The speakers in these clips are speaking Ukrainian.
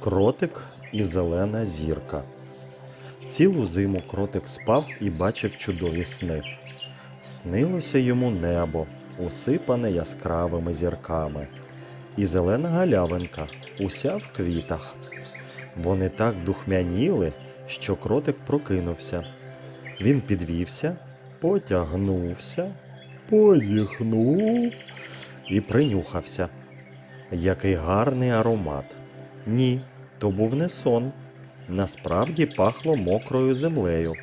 Кротик і зелена зірка. Цілу зиму кротик спав і бачив чудові сни. Снилося йому небо, усипане яскравими зірками, і зелена галявинка, уся в квітах. Вони так духмяніли, що кротик прокинувся. Він підвівся, потягнувся, позіхнув і принюхався. Який гарний аромат. Ні, то був не сон. Насправді пахло мокрою землею,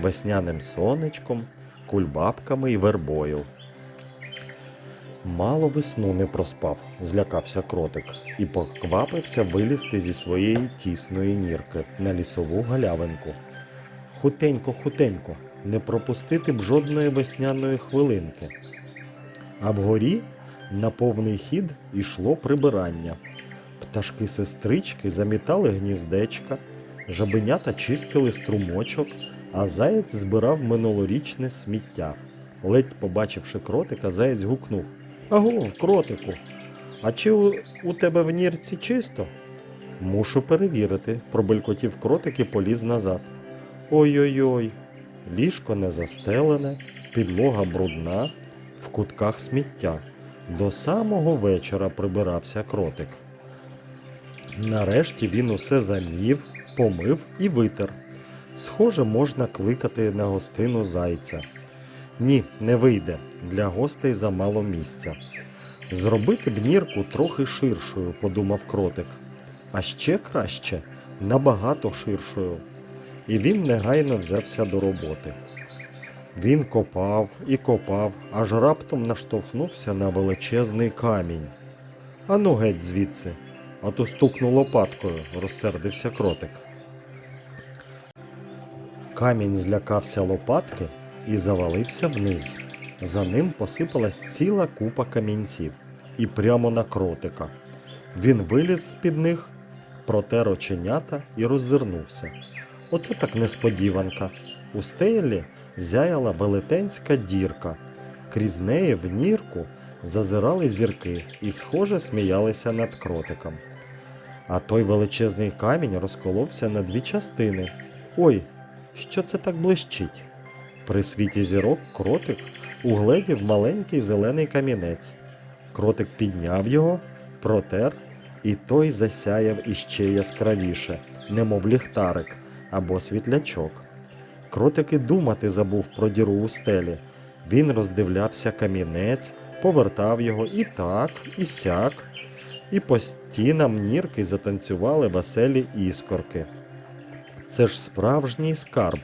весняним сонечком, кульбабками і вербою. Мало весну не проспав, злякався кротик і поквапився вилізти зі своєї тісної нірки на лісову галявинку. Хутенько, хутенько, не пропустити б жодної весняної хвилинки. А вгорі на повний хід ішло прибирання. Пташки-сестрички замітали гніздечка, жабенята чистили струмочок, а заєць збирав минулорічне сміття. Ледь побачивши кротика, заєць гукнув Агов, кротику, а чи у, у тебе в нірці чисто? Мушу перевірити, пробелькотів кротик і поліз назад. Ой-ой-ой, ліжко не застелене, підлога брудна, в кутках сміття. До самого вечора прибирався кротик. Нарешті він усе замів, помив і витер. Схоже, можна кликати на гостину зайця. Ні, не вийде. Для гостей замало місця. Зробити б нірку трохи ширшою, подумав кротик. А ще краще, набагато ширшою. І він негайно взявся до роботи. Він копав і копав, аж раптом наштовхнувся на величезний камінь. Ану геть звідси, а то стукну лопаткою, розсердився кротик. Камінь злякався лопатки і завалився вниз. За ним посипалась ціла купа камінців і прямо на кротика. Він виліз з-під них, протер оченята і роззирнувся. Оце так несподіванка. У стелі зяяла велетенська дірка. Крізь неї в нірку зазирали зірки і, схоже, сміялися над кротиком. А той величезний камінь розколовся на дві частини. Ой, що це так блищить? При світі зірок кротик угледів маленький зелений камінець. Кротик підняв його, протер, і той засяяв іще яскравіше, немов ліхтарик або світлячок. Кротик і думати забув про діру у стелі. Він роздивлявся камінець, повертав його і так, і сяк, і по стінам нірки затанцювали веселі іскорки. Це ж справжній скарб.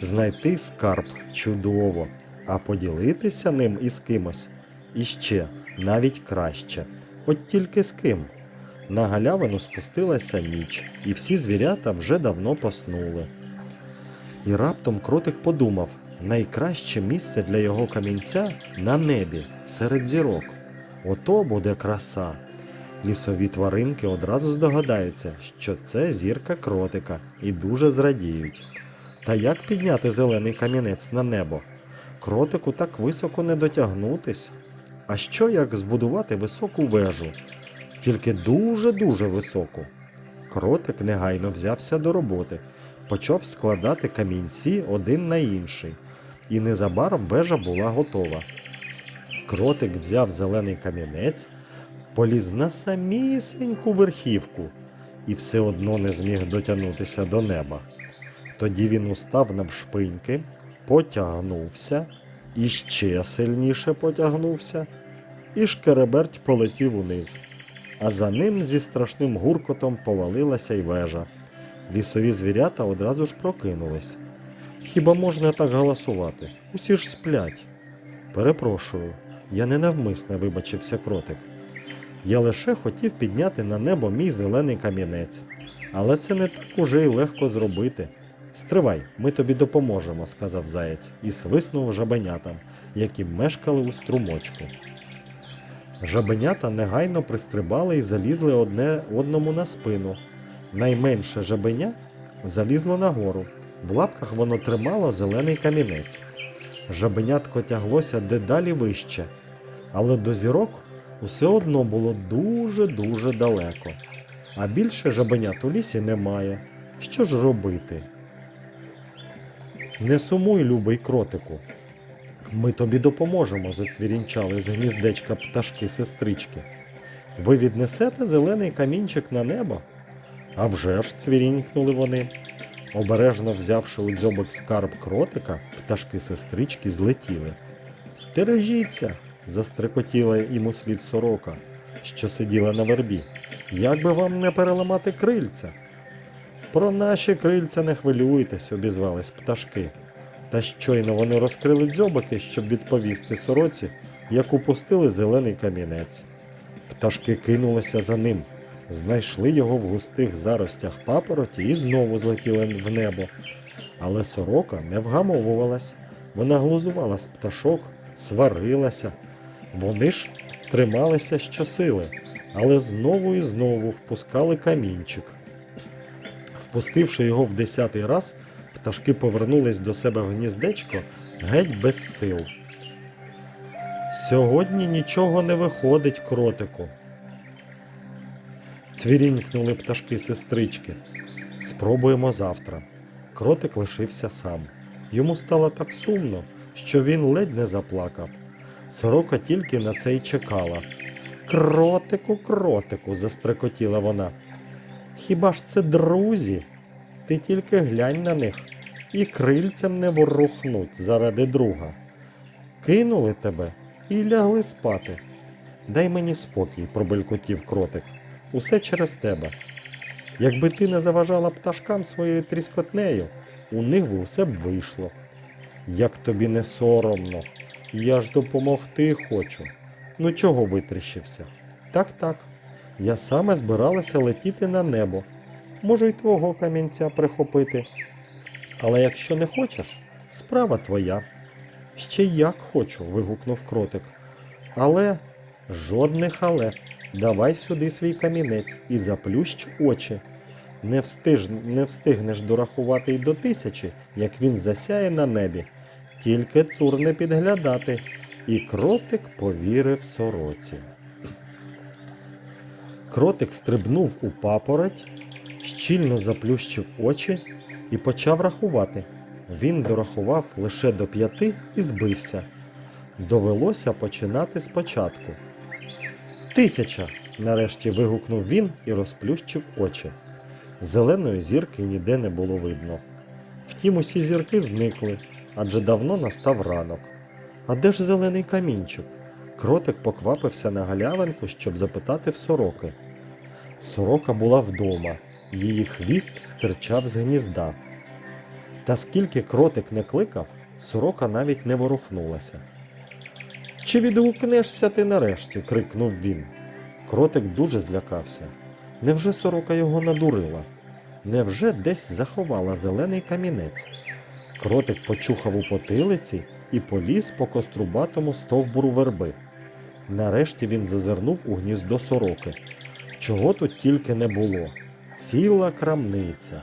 Знайти скарб чудово, а поділитися ним із кимось іще навіть краще. От тільки з ким. На галявину спустилася ніч, і всі звірята вже давно поснули. І раптом кротик подумав: найкраще місце для його камінця на небі, серед зірок. Ото буде краса. Лісові тваринки одразу здогадаються, що це зірка кротика, і дуже зрадіють. Та як підняти зелений камінець на небо? Кротику так високо не дотягнутись. А що як збудувати високу вежу? Тільки дуже-дуже високу. Кротик негайно взявся до роботи, почав складати камінці один на інший, і незабаром вежа була готова. Кротик взяв зелений камінець, поліз на самісіньку верхівку і все одно не зміг дотягнутися до неба. Тоді він устав навшпиньки, потягнувся, і ще сильніше потягнувся, і шкереберть полетів униз. А за ним зі страшним гуркотом повалилася й вежа. Лісові звірята одразу ж прокинулись. Хіба можна так галасувати? Усі ж сплять. Перепрошую, я ненавмисне вибачився кротик. Я лише хотів підняти на небо мій зелений камінець. Але це не так уже й легко зробити. Стривай, ми тобі допоможемо, сказав заєць і свиснув жабенятам, які мешкали у струмочку. Жабенята негайно пристрибали і залізли одне одному на спину. Найменше жабеня залізло нагору. В лапках воно тримало зелений камінець. Жабенятко тяглося дедалі вище, але до зірок усе одно було дуже-дуже далеко. а більше жабенят у лісі немає. Що ж робити? Не сумуй, любий кротику. Ми тобі допоможемо, зацвірінчали з гніздечка пташки сестрички. Ви віднесете зелений камінчик на небо? А вже ж цвірінькнули вони. Обережно взявши у дзьобик скарб кротика, пташки сестрички злетіли. Стережіться, застрекотіла йому слід сорока, що сиділа на вербі. Як би вам не переламати крильця? Про наші крильця не хвилюйтесь, обізвались пташки. Та щойно вони розкрили дзьобики, щоб відповісти сороці, як упустили зелений камінець. Пташки кинулися за ним, знайшли його в густих заростях папороті і знову злетіли в небо. Але сорока не вгамовувалась. Вона глузувала з пташок, сварилася. Вони ж трималися щосили, але знову і знову впускали камінчик. Впустивши його в десятий раз, пташки повернулись до себе в гніздечко геть без сил. Сьогодні нічого не виходить, кротику. Цвірінькнули пташки сестрички. Спробуємо завтра. Кротик лишився сам. Йому стало так сумно, що він ледь не заплакав. Сорока тільки на це й чекала. Кротику, кротику, застрекотіла вона. Хіба ж це друзі? Ти тільки глянь на них і крильцем не ворухнуть заради друга. Кинули тебе і лягли спати. Дай мені спокій, пробелькотів кротик. Усе через тебе. Якби ти не заважала пташкам своєю тріскотнею, у них би усе б вийшло. Як тобі не соромно, я ж допомогти хочу. Ну чого витріщився? Так, так. Я саме збиралася летіти на небо. Можу й твого камінця прихопити. Але якщо не хочеш, справа твоя. Ще як хочу, вигукнув кротик. Але жодних але. Давай сюди свій камінець і заплющ очі. Не, встиж, не встигнеш дорахувати й до тисячі, як він засяє на небі. Тільки цур не підглядати. І кротик повірив сороці. Кротик стрибнув у папороть, щільно заплющив очі і почав рахувати. Він дорахував лише до п'яти і збився. Довелося починати спочатку. Тисяча. нарешті вигукнув він і розплющив очі. Зеленої зірки ніде не було видно. Втім, усі зірки зникли, адже давно настав ранок. А де ж зелений камінчик? Кротик поквапився на галявинку, щоб запитати в сороки. Сорока була вдома, її хвіст стирчав з гнізда. Та скільки кротик не кликав, сорока навіть не ворухнулася. Чи відгукнешся ти нарешті? крикнув він. Кротик дуже злякався. Невже сорока його надурила? Невже десь заховала зелений камінець? Кротик почухав у потилиці і поліз по кострубатому стовбуру верби. Нарешті він зазирнув у гніздо сороки. Чого тут тільки не було. Ціла крамниця.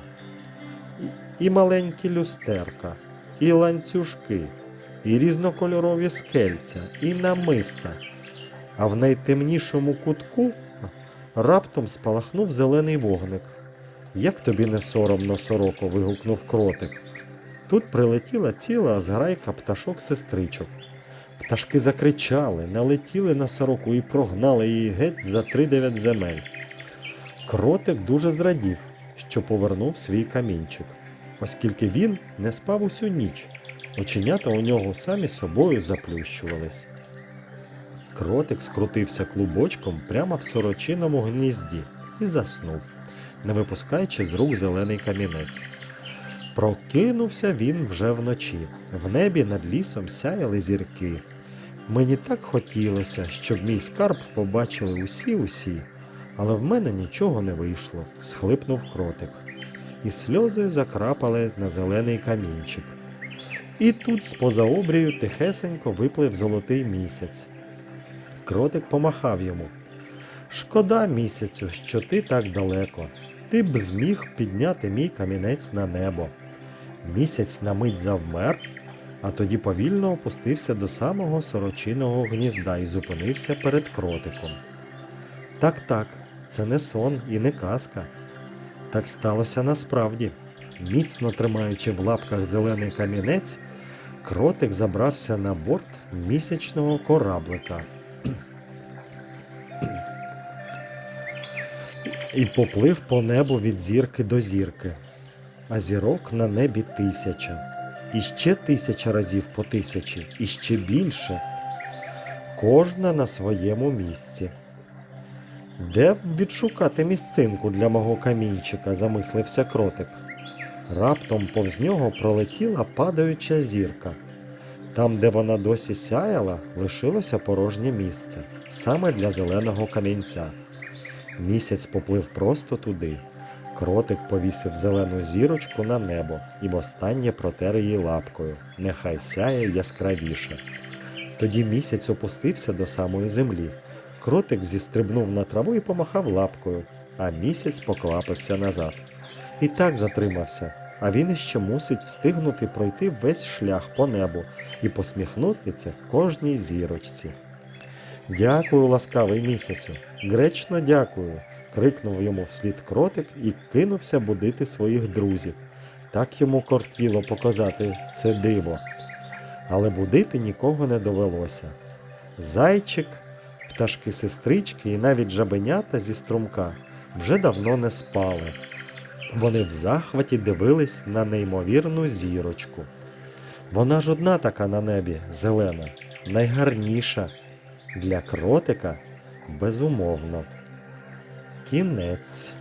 І, маленькі люстерка, і ланцюжки, і різнокольорові скельця, і намиста. А в найтемнішому кутку раптом спалахнув зелений вогник. Як тобі не соромно, сороко, вигукнув кротик. Тут прилетіла ціла зграйка пташок-сестричок. Пташки закричали, налетіли на сороку і прогнали її геть за тридев'ять земель. Кротик дуже зрадів, що повернув свій камінчик, оскільки він не спав усю ніч. Оченята у нього самі собою заплющувались. Кротик скрутився клубочком прямо в сорочиному гнізді і заснув, не випускаючи з рук зелений камінець. Прокинувся він вже вночі. В небі над лісом сяяли зірки. Мені так хотілося, щоб мій скарб побачили усі усі, але в мене нічого не вийшло, схлипнув кротик. І сльози закрапали на зелений камінчик. І тут з-поза обрію тихесенько виплив золотий місяць. Кротик помахав йому. Шкода місяцю, що ти так далеко. Ти б зміг підняти мій камінець на небо. Місяць на мить завмер, а тоді повільно опустився до самого сорочиного гнізда і зупинився перед кротиком. Так, так, це не сон і не казка. Так сталося насправді. Міцно тримаючи в лапках зелений камінець, кротик забрався на борт місячного кораблика. І поплив по небу від зірки до зірки, а зірок на небі тисяча, і ще тисяча разів по тисячі, і ще більше, кожна на своєму місці. Де б відшукати місцинку для мого камінчика, замислився кротик. Раптом повз нього пролетіла падаюча зірка. Там, де вона досі сяяла, лишилося порожнє місце, саме для зеленого камінця. Місяць поплив просто туди. Кротик повісив зелену зірочку на небо і востаннє протер її лапкою. Нехай сяє яскравіше. Тоді місяць опустився до самої землі. Кротик зістрибнув на траву і помахав лапкою, а місяць поквапився назад. І так затримався, а він іще мусить встигнути пройти весь шлях по небу і посміхнутися кожній зірочці. Дякую, ласкавий місяцю. Гречно дякую. Крикнув йому вслід кротик і кинувся будити своїх друзів. Так йому кортіло показати це диво. Але будити нікого не довелося. Зайчик, пташки сестрички і навіть жабенята зі струмка вже давно не спали. Вони в захваті дивились на неймовірну зірочку. Вона ж одна така на небі, зелена, найгарніша. Для кротика безумовно. Кінець.